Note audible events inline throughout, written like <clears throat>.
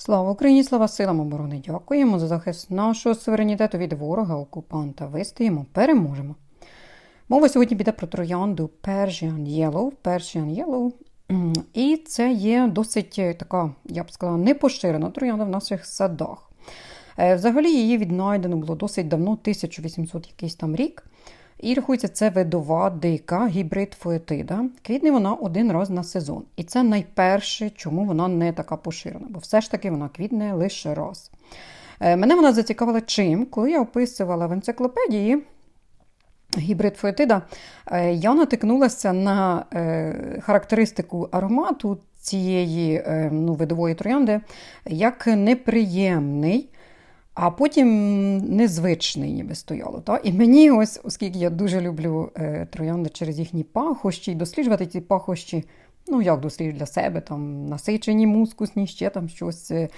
Слава Україні, слава силам оборони! Дякуємо за захист нашого суверенітету від ворога, окупанта. Вистоїмо, переможемо. Мова сьогодні піде про троянду Persian Yellow. Persian Yellow. І це є досить така, я б сказала, непоширена троянда в наших садах. Е, Взагалі її віднайдено було досить давно, 1800 якийсь там рік. І рахується, це видова дика гібрид фоетида. Квітне вона один раз на сезон. І це найперше, чому вона не така поширена, бо все ж таки вона квітне лише раз. Е, Мене вона зацікавила чим, коли я описувала в енциклопедії гібрид фоетида, е, я натикнулася на е, характеристику аромату цієї ну, видової троянди як неприємний. А потім незвичний ніби стояло. Та? І мені, ось, оскільки я дуже люблю е, троянди через їхні пахощі, і досліджувати ці пахощі, ну як досліджую для себе, там насичені мускусні, ще там щось е,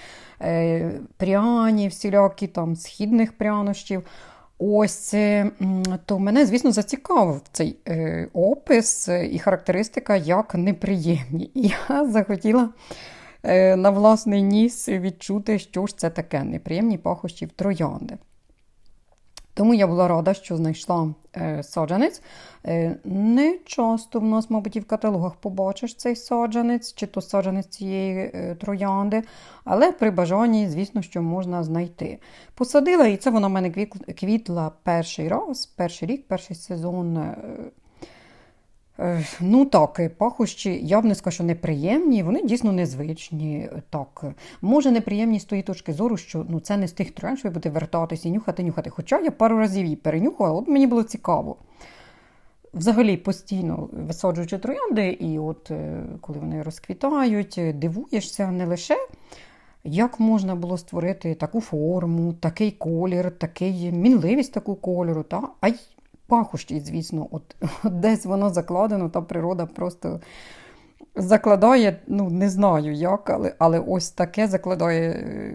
е, пряні, всілякі там східних прянощів. Ось то мене, звісно, зацікавив цей е, опис і характеристика як неприємні. І я захотіла на власний ніс відчути, що ж це таке неприємні пахощі в троянди. Тому я була рада, що знайшла е, саджанець. Е, не часто в нас, мабуть, і в каталогах побачиш цей саджанець, чи то саджанець цієї е, троянди, але при бажанні, звісно, що можна знайти. Посадила, і це вона в мене квітла перший раз, перший рік, перший сезон. е, Е, Ну так, е, пахощі, я б не скажу, що неприємні, вони дійсно незвичні. е, Так, Е, може, неприємні з тої точки зору, що ну, це не з тих троянд, що ви будете вертатися і нюхати, нюхати. Хоча я пару разів її перенюхала, от мені було цікаво. Взагалі постійно висаджуючи троянди, і от е, коли вони розквітають, е, дивуєшся не лише, як можна було створити таку форму, такий колір, такий мінливість таку кольору, та? а й пахощі, звісно, от, <laughs> десь воно закладено, та природа просто закладає, ну не знаю як, але, але ось таке закладає е,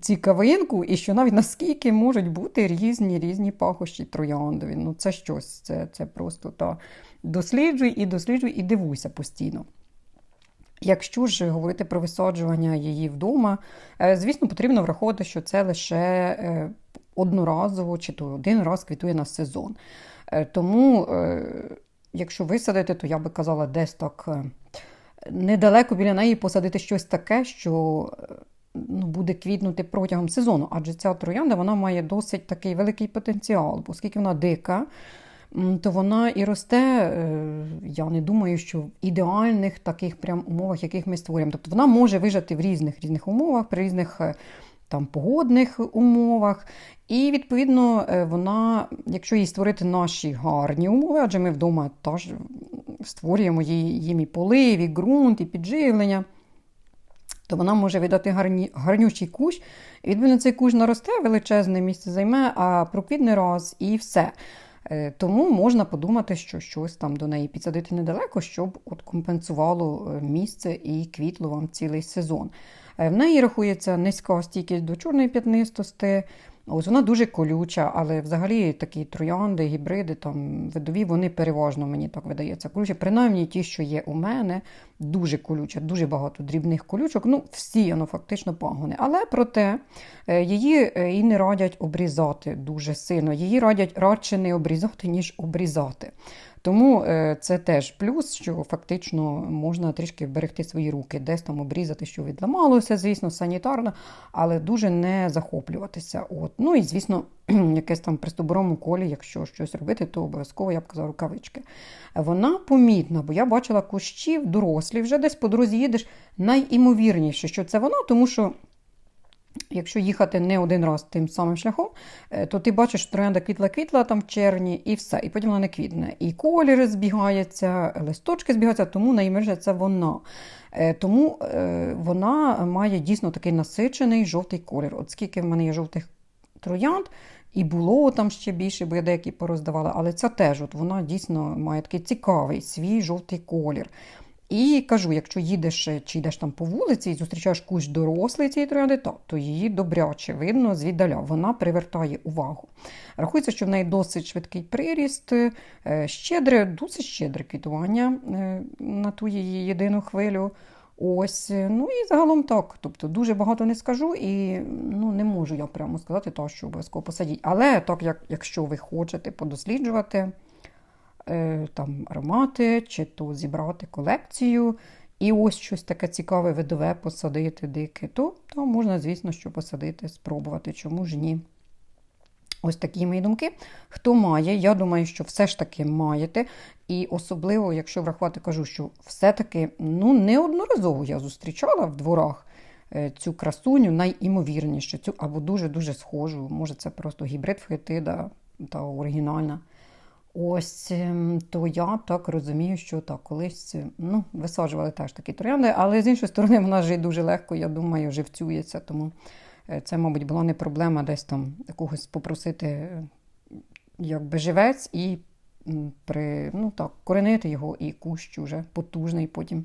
цікавинку, і що навіть наскільки можуть бути різні різні пахощі трояндові. Ну це щось, це, це просто та досліджуй і досліджуй, і дивуйся постійно. Якщо ж говорити про висаджування її вдома, е, звісно, потрібно враховувати, що це лише е, одноразово чи то один раз квітує на сезон. Е, Тому, е, якщо висадити, то я би казала, десь так е, недалеко біля неї посадити щось таке, що ну, буде квітнути протягом сезону. Адже ця троянда вона має досить такий великий потенціал, бо оскільки вона дика. То вона і росте, я не думаю, що в ідеальних таких прям умовах, яких ми створюємо. Тобто вона може вижити в різних різних умовах, при різних там погодних умовах. І відповідно е, вона, якщо їй створити наші гарні умови, адже ми вдома теж створюємо їм і полив, і ґрунт, і підживлення, то вона може видати гарні, гарнючий кущ. І відповідно цей кущ наросте, величезне місце займе, а проквітне раз і все. Е, Тому можна подумати, що щось там до неї підсадити недалеко, щоб от компенсувало е, місце і квітло вам цілий сезон. Е, В неї рахується низька стійкість до чорної п'ятнистості. Ось вона дуже колюча, але взагалі такі троянди, гібриди, там видові, вони переважно мені так видається. Колючі, принаймні ті, що є у мене, дуже колюча, дуже багато дрібних колючок. Ну, всі воно фактично пагони. Але проте е, її е, і не радять обрізати дуже сильно. Її радять радше не обрізати, ніж обрізати. Тому е, це теж плюс, що фактично можна трішки вберегти свої руки, десь там обрізати, що відламалося, звісно, санітарно, але дуже не захоплюватися. От. Ну і, звісно, <clears throat> якесь там при стоборому колі, якщо щось робити, то обов'язково я б казала рукавички. Вона помітна, бо я бачила кущів дорослі, вже десь по дорозі їдеш. Найімовірніше, що це вона, тому що. Якщо їхати не один раз тим самим шляхом, е, то ти бачиш, що троянда квітла-квітла там в червні, і все, і потім вона не квітне. І колір збігаються, листочки збігаються, тому найменше це вона. Е, Тому е, вона має дійсно такий насичений жовтий колір. От скільки в мене є жовтих троянд, і було там ще більше, бо я деякі пороздавала, але ця теж от вона дійсно має такий цікавий свій жовтий колір. І кажу, якщо їдеш е, чи йдеш там по вулиці і зустрічаєш кущ дорослий цієї троянди, то, то її добряче видно звіддаля. Вона привертає увагу. Рахується, що в неї досить швидкий приріст, е, щедре, досить щедре квітування е, на ту її єдину хвилю. Ось, ну і загалом так. Тобто дуже багато не скажу, і ну, не можу я прямо сказати, то, що обов'язково посадіть. Але так, як, якщо ви хочете подосліджувати там аромати, чи то зібрати колекцію, і ось щось таке цікаве видове посадити дике, то, то можна, звісно, що посадити, спробувати, чому ж ні. Ось такі мої думки. Хто має, я думаю, що все ж таки маєте. І особливо, якщо врахувати, кажу, що все-таки ну, неодноразово я зустрічала в дворах е, цю красуню, найімовірніше, цю або дуже-дуже схожу. Може, це просто гібрид фетида та оригінальна. Ось ем, то я так розумію, що так, колись ну, висаджували теж такі троянди, але з іншої сторони, вона ж і дуже легко, я думаю, живцюється. Тому е, це, мабуть, була не проблема десь там когось попросити е, якби живець і при, ну, так, коренити його, і кущ уже потужний потім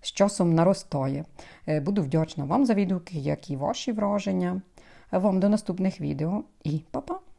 з часом наростає. Е, Буду вдячна вам за відгуки, як і ваші враження. Вам до наступних відео і па-па!